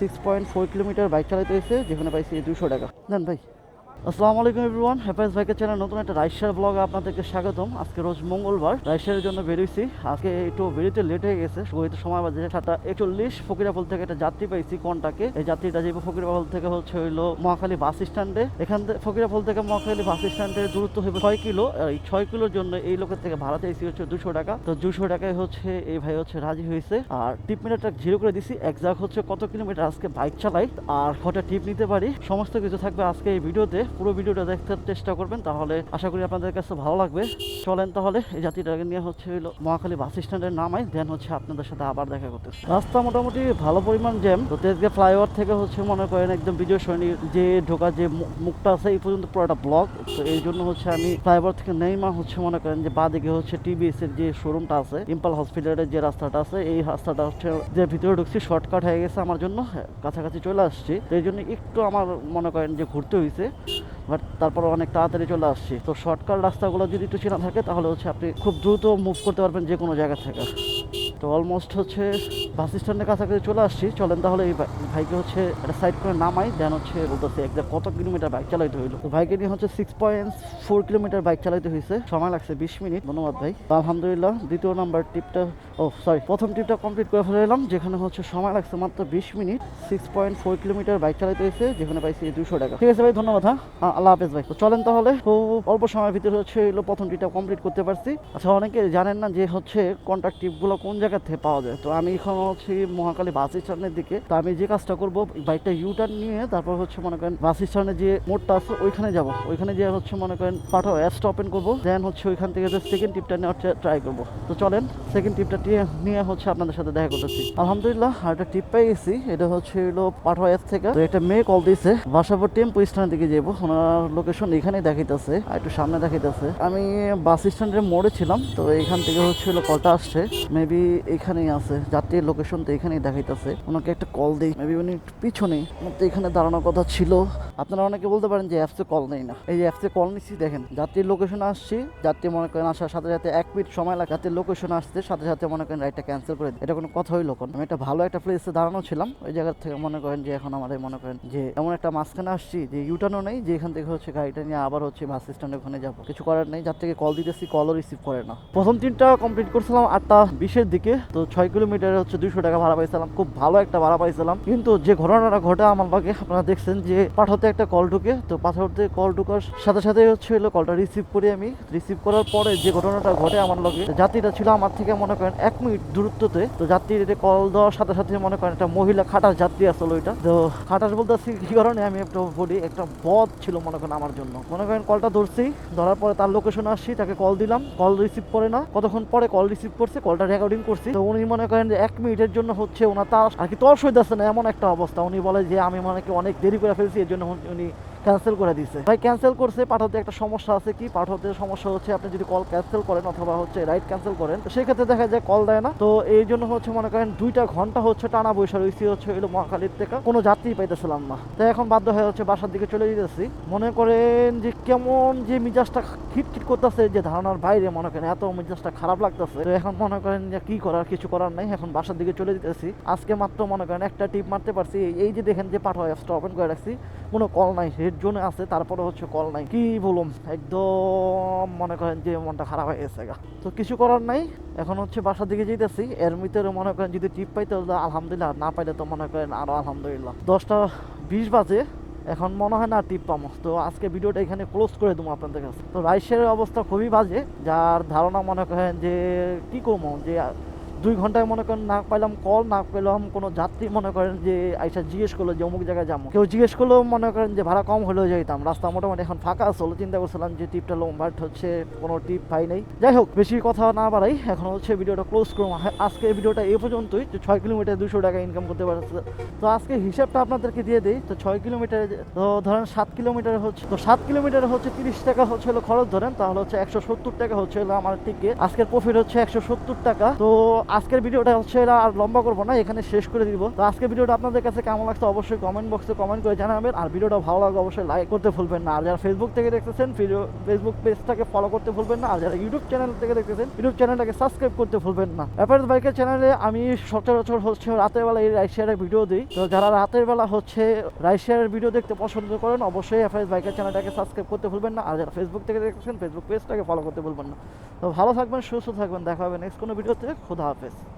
Six point four kilometre bike চালাতে হয়েছে যেখানে পাইছি দুশো টাকা। জান ভাই। আসসালামু আলাইকুম এভরিওয়ান হ্যাপাইস বাইকের চ্যানেল নতুন একটা রাইশার ব্লগে আপনাদেরকে স্বাগতম। আজকে রোজ মঙ্গলবার, রাইশারের জন্য বেরোইছি আজকে একটু বেরোতে লেট হয়ে গেছে শুভহিত সময় বাজে। সাতটা একচল্লিশ, ফকিরাপুল থেকে একটা যাত্রী পাইছি কোনটাকে? এই যাত্রীটা যাইব ফকিরাপুল থেকে হচ্ছে হইল মহাখালী বাস স্ট্যান্ডে। এখান থেকে ফকিরাপুল থেকে মহাখালী বাস স্ট্যান্ডের দূরত্ব হবে ছয় কিলো। এই ছয় কিলোর জন্য এই লোকের থেকে ভাড়া চাইছি হচ্ছে দুশো টাকা। তো দুশো টাকায় হচ্ছে এই ভাই হচ্ছে রাজি হয়েছে আর টিপ মিটারটা জিরো করে দিছি। একজাক্ট হচ্ছে কত কিলোমিটার আজকে বাইক চালাই। আর কটা টিপ নিতে পারি, সমস্ত কিছু থাকবে আজকে এই ভিডিওতে। পুরো ভিডিওটা দেখতে চেষ্টা করবেন তাহলে আশা করি আপনাদের কাছে ভালো লাগবে। চলেন তাহলে এই জাতিটাকে নিয়ে হচ্ছে মহাখালী বাস স্ট্যান্ডের নামাই দেন হচ্ছে আপনাদের সাথে আবার দেখা করতে। রাস্তা মোটামুটি ভালো পরিমাণ জ্যাম তো তেজগাঁ ফ্লাইওভার থেকে হচ্ছে মনে করেন একদম বিজয় সৈনিক যে ঢোকার যে মুখটা আছে এই পর্যন্ত পুরোটা ব্লক তো এই জন্য হচ্ছে আমি ফ্লাইওভার থেকে নেইমা হচ্ছে মনে করেন যে বাদিকে হচ্ছে টিবিএস এর যে শোরুমটা আছে ইম্পাল হসপিটালের যে রাস্তাটা আছে এই রাস্তাটা হচ্ছে যে ভিতরে ঢুকছি শর্টকাট হয়ে গেছে আমার জন্য হ্যাঁ, কাছাকাছি চলে আসছি। তো এই জন্য একটু আমার মনে করেন যে ঘুরতে হয়েছে বাট তারপর অনেক তাড়াতাড়ি চলে আসছি। তো শর্টকাট রাস্তাগুলো যদি একটু চেনা থাকে, তাহলে হচ্ছে আপনি খুব দ্রুত মুভ করতে পারবেন যে কোনো জায়গা থেকে। তো অলমোস্ট হচ্ছে বাস স্ট্যান্ডের কাছাকাছি চলে আসছি। চলেন তাহলে এই ভাইকে হচ্ছে একটা সাইড করে নামাই দেন হচ্ছে বলতেছে একদম কত কিলোমিটার বাইক চালাইতে হইল? তো ভাইকে নিয়ে হচ্ছে six point four kilometre bike চালাইতে হয়েছে সময় লাগছে বিশ মিনিট। ধন্যবাদ ভাই। আলহামদুলিল্লাহ, দ্বিতীয় নাম্বার টিপটা ও সরি প্রথম টিপটা কমপ্লিট করে ফেলাম যেখানে হচ্ছে সময় লাগছে মাত্র বিশ minute. Six point four kilometre bike চালাইতে হয়েছে যেখানে পাইছি দুশো টাকা। ঠিক আছে ভাই, ধন্যবাদ হ্যাঁ? আল্লাহ হাফেজ ভাই। তো চলেন তাহলে, খুব অল্প সময়ের ভিতরে হচ্ছে এলো প্রথম টিপটা কমপ্লিট করতে পারছি। আচ্ছা অনেকে জানেন না যে হচ্ছে কন্ট্যাক্ট টিপগুলো কোন জায়গা থেকে পাওয়া যায়। তো আমি এখন হচ্ছে মহাকালী বাস স্ট্যান্ডের দিকে। তো আমি যে কাজটা করব বাইকটা ইউটার্ন নিয়ে তারপর হচ্ছে মনে করেন বাস স্ট্যান্ডে যে মোড়টা আছে, ওইখানে যাব। ওইখানে যে হচ্ছে মনে করেন পাঠাও অ্যাপসটা ওপেন করব। দেন হচ্ছে ওইখান থেকে সেকেন্ড টিপটা নেওয়ার ট্রাই করব। তো চলেন সেকেন্ড টিপটা নিয়ে হচ্ছে আপনাদের সাথে দেখা করতেছি। আলহামদুলিল্লাহ, আর একটা টিপ পেয়ে গেছি এটা হচ্ছে হলো পাঠাও অ্যাপ থেকে। তো একটা মেয়ে কল দিয়েছে বাসাপুর টেম্পো স্ট্যান্ডের দিকে যাব ওনার লোকেশন এখানেই দেখাইতেছে, আর একটু সামনে দেখাইতেছে। আমি বাস স্ট্যান্ডের মোড়ে ছিলাম, তো এখান থেকে হচ্ছে হলো কলটা আসছে। মেবি এখানেই আছে, যাত্রীর লোকেশন তো এখানেই দেখাইতেছে। ওনাকে একটা কল দিই মেবি উনি পিছনে তো এখানে দাঁড়ানোর কথা ছিল। আপনারা অনেকে বলতে পারেন যে অ্যাপসে কল নেই না। এই অ্যাপসে কল নিচ্ছি, দেখেন, যাত্রীর লোকেশন আসছি, যাত্রী মনে করেন আসার সাথে সাথে এক মিনিট সময় লাগে, যাত্রীর লোকেশন আসতে, সাথে সাথে মনে করেন রাইডটা ক্যান্সেল করে দিই। এটা কোনো কথা হইল আমি একটা ভালো একটা প্লেসে দাঁড়ানো ছিলাম, ওই জায়গা থেকে মনে করেন যে এখন আমাদের মনে করেন যে এমন একটা মাঝখানে আসছি যে ইউটার্নও নেই যে এখান থেকে হচ্ছে গাড়িটা নিয়ে আবার হচ্ছে বাস স্ট্যান্ডে ওখানে যাব। কিছু করার নেই যার থেকে কল দিতেছি কলও রিসিভ করে না। প্রথম তিনটা কমপ্লিট করছিলাম, আটটা বিশের দিকে, তো ছয় কিলোমিটার হচ্ছে দুইশো টাকা ভাড়া পাইছিলাম। খুব ভালো একটা ভাড়া পাইছিলাম। কিন্তু যে ঘটনাটা ঘটে আমার লগে আপনারা দেখছেন যে পাঠাতে একটা কল ঢুকে, তো পাঠাতে কল ঢুকার সাথে সাথে হচ্ছে হলো কলটা রিসিভ করি আমি। রিসিভ করার পরে যে ঘটনাটা ঘটে আমার লগে, যাত্রীটা ছিল আমার থেকে মনে করেন এক মিনিট দূরত্বতে, তো যাত্রীর কল দেওয়ার সাথে সাথে মনে করেন একটা মহিলা খাটার যাত্রী আসলে ওইটা। তো খাটার বলতে কি কারণে আমি একটু বলি, একটা বধ ছিল মনে করেন আমার জন্য। মনে করেন কলটা ধরছি, ধরার পরে তার লোকেশন আসছি, তাকে কল দিলাম কল রিসিভ করে না। কতক্ষণ পরে কল রিসিভ করছে কলটা রেকর্ডিং করছি। তো উনি মনে করেন যে এক মিনিটের জন্য হচ্ছে ওনার তার আর কি তর সইতেছে না, এমন একটা অবস্থা। উনি বলে যে, আমি মনে অনেক দেরি করে ফেলছি, এর জন্য উনি ক্যান্সেল করে দিছে। ভাই, ক্যান্সেল করছে পাঠাতে একটা সমস্যা আছে কি? পাঠাতে সমস্যা হচ্ছে আপনি যদি কল ক্যান্সেল করেন অথবা হচ্ছে রাইড ক্যান্সেল করেন সেক্ষেত্রে দেখা যায় কল দেয় না। তো এই জন্য হচ্ছে মনে করেন দুইটা ঘণ্টা হচ্ছে টানা বৈশা রয়েছি হচ্ছে এলো মহাখালীর থেকে কোনো যাত্রী পাইতেছিলাম না। তো এখন বাধ্য হয়ে হচ্ছে বাসার দিকে চলে যেতেছি। মনে করেন যে কেমন যে মিজাজটা খিটখিট করতেছে যে ধারণার বাইরে, মনে করেন এত মিজাজটা খারাপ লাগতেছে। তো এখন মনে করেন যে কি করার, কিছু করার নাই, এখন বাসার দিকে চলে যেতেছি। আজকে মাত্র মনে করেন একটা টিপ মারতে পারছি। এই- যে দেখেন যে পাঠা অ্যাপসটা ওপেন করে রাখছি, কোনো কল নাই রেড জোনে আছে, তারপরে হচ্ছে কল নাই। কি বলুম, একদম মনে করেন যে মনটা খারাপ হয়ে গেছে। তো কিছু করার নাই, এখন হচ্ছে বাসার দিকে যেতেছি এর ভিতরে মনে করেন যদি টিপ পাই তাহলে আলহামদুলিল্লাহ না পাইলে তো মনে করেন আরও আলহামদুলিল্লাহ। দশটা বিশ বাজে, এখন মনে হয় না টিপ পামো তো আজকে ভিডিওটা এখানে ক্লোজ করে দেবো আপনাদের কাছে। তো রাইসের অবস্থা খুবই বাজে, যার ধারণা মনে করেন যে কি করব, যে দুই ঘন্টায় মনে করেন না পাইলাম কল না পেলাম কোনো যাত্রী মনে করেন যে আইসা জিজ্ঞেস করল যে অমুক জায়গায় যাব। কেউ জিজ্ঞেস করলেও মনে করেন যে ভাড়া কম হলেও যাইতাম। রাস্তা মোটামুটি এখন ফাঁকা আসলো চিন্তা করছিলাম যে টিপটা লোম হচ্ছে কোনো টিপ পাই নাই। যাই হোক বেশি কথা না বাড়াই এখন হচ্ছে ভিডিওটা ক্লোজ করব। হ্যাঁ, আজকে ভিডিওটা এ পর্যন্তই যে ছয় কিলোমিটার দুশো টাকা ইনকাম করতে পারছে। তো আজকে হিসাবটা আপনাদেরকে দিয়ে দিই তো ছয় কিলোমিটার তো ধরেন সাত কিলোমিটার হচ্ছে তো সাত কিলোমিটার হচ্ছে তিরিশ টাকা হচ্ছে হলো খরচ ধরেন তাহলে হচ্ছে একশো সত্তর টাকা হচ্ছে হলো আমার টিকিট আজকের প্রফিট হচ্ছে একশো সত্তর টাকা। তো আজকের ভিডিওটা হচ্ছে এরা আর লম্বা করব না, এখানে শেষ করে দিব। তো আজকের ভিডিওটা আপনাদের কাছে কেমন লাগছে অবশ্যই কমেন্ট বক্সে কমেন্ট করে জানাবেন। আর ভিডিওটা ভালো লাগে অবশ্যই লাইক করতে ভুলবেন না। আর যারা ফেসবুক থেকে দেখতেছেন ফেসবুক পেজটাকে ফলো করতে ভুলবেন না। আর যারা ইউটিউব চ্যানেল থেকে দেখতেছেন ইউটিউব চ্যানেলটাকে সাবস্ক্রাইব করতে ভুলবেন না। অ্যাপারেন্স বাইকের চ্যানেলে আমি সচরাচর হচ্ছে রাতের বেলা এই রাইড ভিডিও দিই। তো যারা রাতের বেলা হচ্ছে রাইড শেয়ারের ভিডিও দেখতে পছন্দ করেন, অবশ্যই অ্যাপারেন্স বাইকের চ্যানেলটাকে সাবস্ক্রাইব করতে ভুলবেন না। আর যারা ফেসবুক থেকে দেখতেছেন ফেসবুক পেজটাকে ফলো করতে ভুলবেন না। তো ভালো থাকবেন, সুস্থ থাকবেন। দেখা হবে নেক্সট কোনো ভিডিওতে খুদা হাফেজ